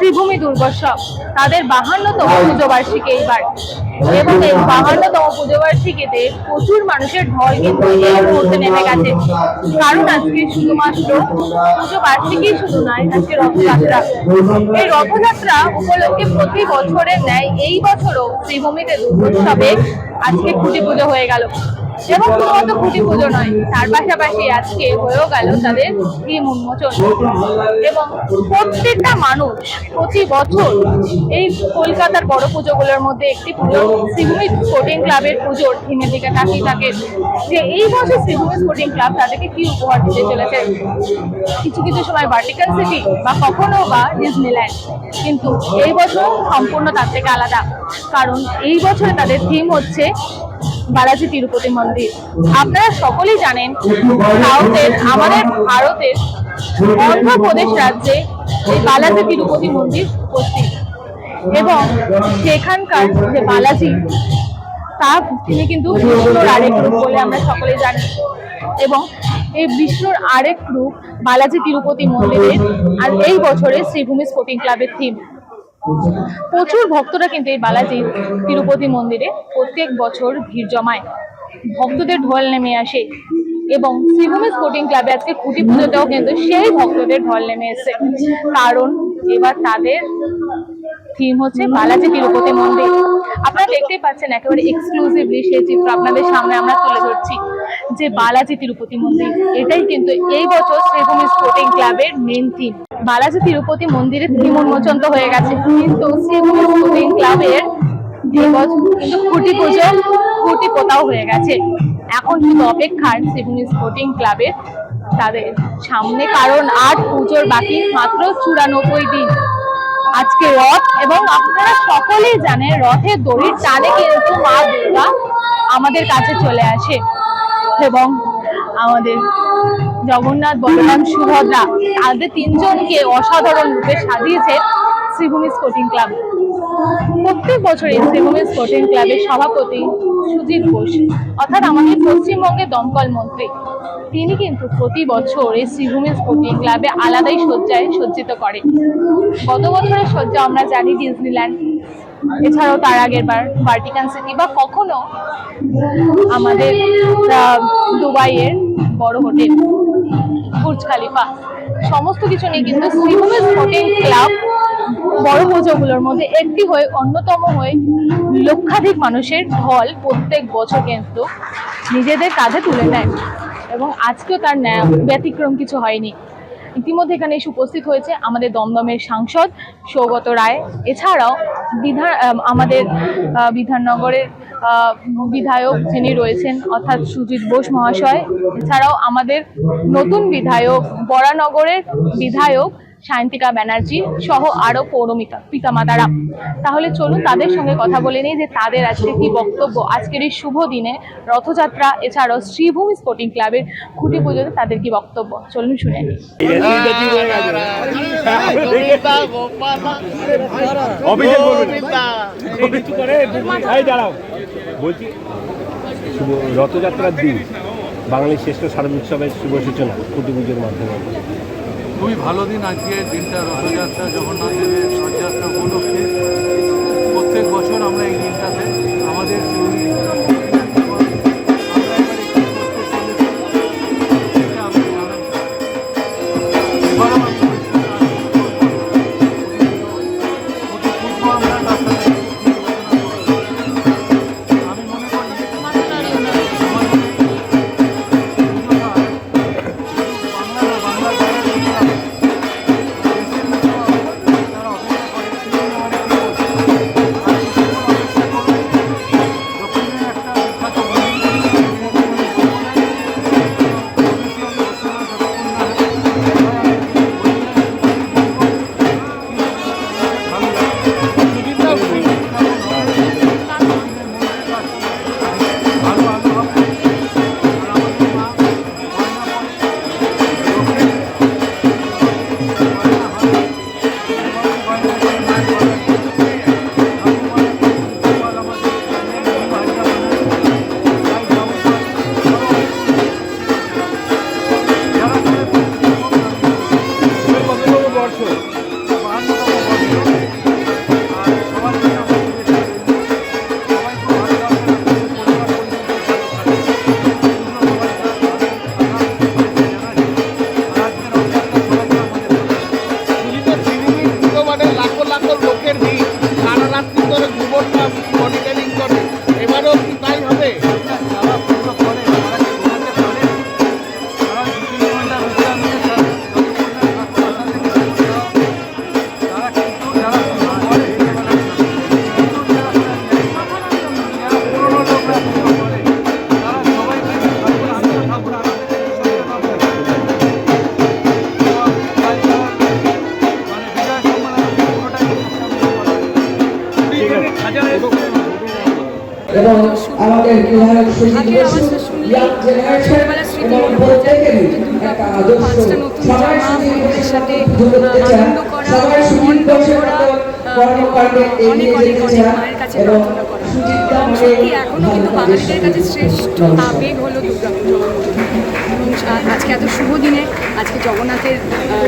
শ্রীভূমি দুর্গোৎসব। তাদের বাহান্নতম পুজো বার্ষিকী এইবার। এবং এই বাহান্নতম পুজো বার্ষিকীতে প্রচুর মানুষের ঢল কিন্তু এই মুহূর্তে নেমে গেছে। কারণ আজকে শুধুমাত্র পুজো বার্ষিকী শুধু নয়, আজকে রথযাত্রা। এই রথযাত্রা উপলক্ষে প্রতি বছরের ন্যায় এই বছরও শ্রীভূমিতে দুর্গোৎসবে আজকে খুঁটি পুজো হয়ে গেল। এবং শুধুমাত্র খুঁটি পুজো নয়, তার পাশাপাশি আজকে হয়েও গেল তাদের থিম উন্মোচন। এবং প্রত্যেকটা মানুষ প্রতি বছর এই কলকাতার বড় পুজোগুলোর মধ্যে একটি পুজো, শ্রীভূমি স্পোর্টিং ক্লাবের পুজোর থিমের দিকে তাকিয়ে থাকে। যে এই বছর শ্রীভূমি স্পোর্টিং ক্লাব তাদেরকে কি উপহার দিতে চলেছে? কিছু কিছু সময় ভার্টিক্যাল সিটি বা কখনো বা ডিজনিল্যান্ড কিন্তু এই বছর সম্পূর্ণ তার থেকে আলাদা। কারণ এই বছরে তাদের থিম হচ্ছে বালাজি তিরুপতি মন্দির। আপনারা সকলেই জানেন সাউথের আমাদের ভারতের অন্ধ্রপ্রদেশ রাজ্যে এই বালাজি তিরুপতি মন্দির উপস্থিত। এবং সেখানকার যে বালাজি, তা তিনি কিন্তু বিষ্ণুর আরেক রূপ বলে আমরা সকলেই জানি। এবং এই বিষ্ণুর আরেক রূপ বালাজি তিরুপতি মন্দিরের, আর এই বছরে শ্রীভূমি স্পোর্টিং ক্লাবের থিম প্রচুর ভক্তরা কিন্তু এই বালাজি তিরুপতি মন্দিরে প্রত্যেক বছর ভিড় জমায়। ভক্তদের ঢল নেমে আসে এবং শ্রীভূমি স্পোর্টিং ক্লাবে আজকে খুঁটি পুজোতেও কিন্তু সেই ভক্তদের ঢল নেমে এসেছে। কারণ এবার তাদের থিম হচ্ছে বালাজি তিরুপতি মন্দির। আপনারা দেখতেই পাচ্ছেন একেবারে এক্সক্লুসিভলি সেই চিত্র আপনাদের সামনে আমরা তুলে ধরছি যে বালাজি তিরুপতি মন্দির। এটাই কিন্তু এই বছর শ্রীভূমি স্পোর্টিং ক্লাবের মেন থিম বালাজি তিরুপতি মন্দিরের থিম উন্মোচন তো হয়ে গেছে। কিন্তু স্পোর্টিং ক্লাবের কিন্তু খুঁটি পুজো খুঁটি পোতাও হয়ে গেছে। এখন কিন্তু অপেক্ষার শ্রীভূমি স্পোর্টিং ক্লাবের তাদের সামনে, কারণ আর পুজোর বাকি মাত্র চুরানব্বই দিন। আজকে রথ এবং আপনারা সকলেই জানেন, রথের দড়ির টানে কিন্তু মা দুর্গা আমাদের কাছে চলে আসে এবং আমাদের জগন্নাথ, বলরাম, সুভদ্রা তাদের তিনজনকে অসাধারণ রূপে সাজিয়েছে শ্রীভূমি স্পোর্টিং ক্লাব। প্রত্যেক বছর এই শ্রীভূমি স্পোর্টিং ক্লাবের সভাপতি সুজিত ঘোষ, অর্থাৎ আমাদের পশ্চিমবঙ্গের দমকল মন্ত্রী, তিনি কিন্তু প্রতি বছর এই শ্রীভূমি স্পোর্টিং ক্লাবে আলাদাই সজ্জায় সজ্জিত করে গত বছরের সজ্জা আমরা জানি ডিজনিল্যান্ড, এছাড়াও তার আগের বার ভার্টিকান সিটি বা কখনো আমাদের দুবাইয়ের বড় হোটেল। বুর্জ খালিফা। সমস্ত কিছু নিয়ে কিন্তু শ্রীভূমি স্পোর্টিং ক্লাব বড় পুজোগুলোর মধ্যে একটি হয়ে অন্যতম হয়ে লক্ষাধিক মানুষের ঢল প্রত্যেক বছর কিন্তু নিজেদের কাঁধে তুলে নেয়। এবং আজকেও তার ব্যতিক্রম কিছু হয়নি। ইতিমধ্যে এখানে এসে উপস্থিত হয়েছে আমাদের দমদমের সাংসদ সৌগত রায়। এছাড়াও বিধান আমাদের বিধাননগরের বিধায়ক যিনি রয়েছেন অর্থাৎ সুজিত বোস মহাশয়। এছাড়াও আমাদের নতুন বিধায়ক বরানগরের বিধায়ক সায়ন্তিকা ব্যানার্জি সহ আরও পৌরমিতা পিতামাতারা। তাহলে চলুন তাদের সঙ্গে কথা বলে নিই যে তাদের আজকে কি বক্তব্য। আজকের এই শুভ দিনে রথযাত্রা, এছাড়াও শ্রীভূমি স্পোর্টিং ক্লাবের খুঁটি পুজোতে তাদের কি বক্তব্য? চলুন শুনে নিই। রথযাত্রার দিন, বাঙালির শ্রেষ্ঠ শারদ উৎসবের শুভ সূচনা কুটি পুজোর মাধ্যমে। খুবই ভালো দিন আজকে দিনটা রথযাত্রা জগন্নাথ দেবের রথযাত্রা উপলক্ষে। প্রত্যেক বছর আমরা এবং আমাদের বিধায়ক সুজিত বসু ইয়াং জেনারেশন এবং প্রত্যেকেরই একটা আদর্শ। সবাই সুজিত বসুর সাথে পুজো করতে চান সবাই সুজিত বসুর মতো কর্মকাণ্ডে এগিয়ে যেতে চান এবং এখনও কিন্তু বাঙালিদের কাছে শ্রেষ্ঠ আবেগ হলো আজকে এত শুভ দিনে আজকে জগন্নাথের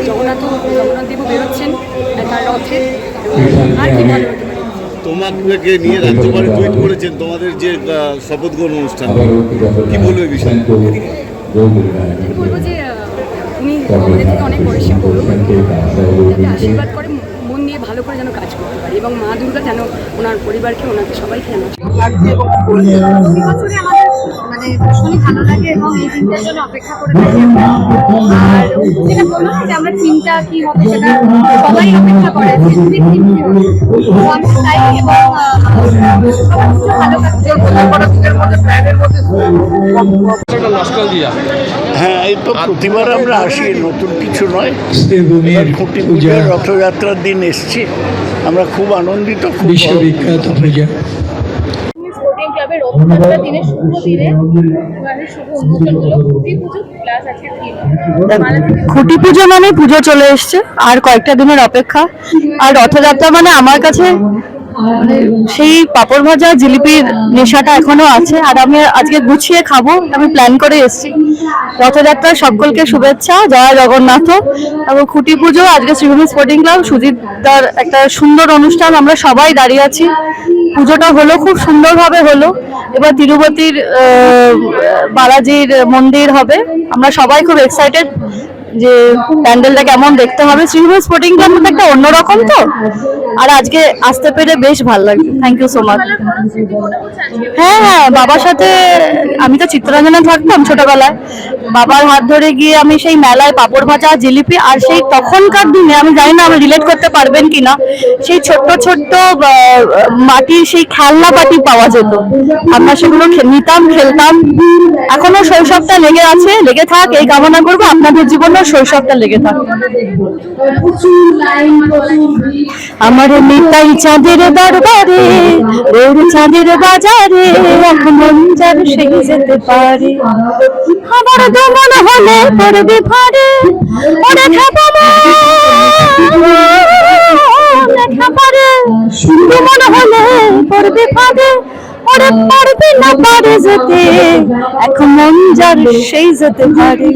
জগন্নাথ জগন্নাথ দেবও বেরোচ্ছেন তার রথে আর কি ভালো তোমাকে নিয়ে রাজ্যপাল টুইট করেছেন তোমাদের যে শপথ গ্রহণ অনুষ্ঠান। কি বলবে বিষয়ে? বলব যে উনি আমাদের থেকে অনেক বয়সী বড় আশীর্বাদ করে মন দিয়ে ভালো করে যেন কাজ করতে পারি এবং মা দুর্গা যেন ওনার পরিবারকে ওনাকে সবাইকে যেন মানে ভীষণই ভালো লাগে এবং এই দিনটার জন্য অপেক্ষা করে থাকি আর যেটা বললাম যে আমরা থিমটা কি হবে সেটা সবাই অপেক্ষা করে স্পেসিফিক থিম আমি চাই এবং ভালো হ্যাঁ এই তো প্রতিবার আমরা আসি নতুন কিছু নয়। খুঁটি পূজা। রথযাত্রার দিন এসছি। আমরা খুব আনন্দিত খুব বিশ্ববিখ্যাত পূজা। ক্লাবের রথযাত্রা দিনে শুভ দিনে এবারে শুভ উন্মোচন হলো খুবই পুজো প্লাস আজকে খুঁটি পুজো। মানে পুজো চলে এসছে আর কয়েকটা দিনের অপেক্ষা। আর রথযাত্রা মানে আমার কাছে মানে সেই পাপড় ভাজা জিলিপির নেশাটা এখনও আছে। আর আমি আজকে গুছিয়ে খাব, আমি প্ল্যান করে এসেছি। রথযাত্রার সকলকে শুভেচ্ছা, জয় জগন্নাথ। এবং খুঁটি পুজো, আজকে শ্রীভূমি স্পোর্টিং ক্লাব সুজিতদার একটা সুন্দর অনুষ্ঠান, আমরা সবাই দাঁড়িয়ে আছি। পুজোটা হলো, খুব সুন্দরভাবে হলো। এবার তিরুপতির বালাজির মন্দির হবে। আমরা সবাই খুব এক্সাইটেড যে প্যান্ডেলটা কেমন দেখতে হবে? শ্রীভূমি স্পোর্টিং ক্লাব মানে একটা অন্যরকম তো? আর আজকে আসতে পেরে বেশ ভালো লাগছে থ্যাংক ইউ সো মাচ হ্যাঁ হ্যাঁ বাবার সাথে আমি তো চিত্তরঞ্জনে থাকতাম ছোটবেলায়। বাবার হাত ধরে গিয়ে আমি সেই মেলায় পাপড় ভাজা, জিলিপি আর সেই তখনকার দিনে, আমি জানি না আমি রিলেট করতে পারবেন কিনা সেই ছোট্ট ছোট্ট মাটির সেই খেলনা পাটি পাওয়া যেত। আমরা সেগুলো নিতাম, খেলতাম। এখনও শৈশবটা লেগে আছে, লেগে থাক, এই কামনা করব। আপনাদের জীবনেও শৈশবটা লেগে থাক। আমার নিতাই চাঁদের দরবারে ওর চাঁদের বাজারে এখন মঞ্জার সেই যেতে পারে। আমার দমন হলে পড়বে ভারে ওরে খাব খাবারে দমন হলে পড়বে ভারে ওরে পারবে না পারে যেতে। এখন মঞ্জার সেই যেতে পারে।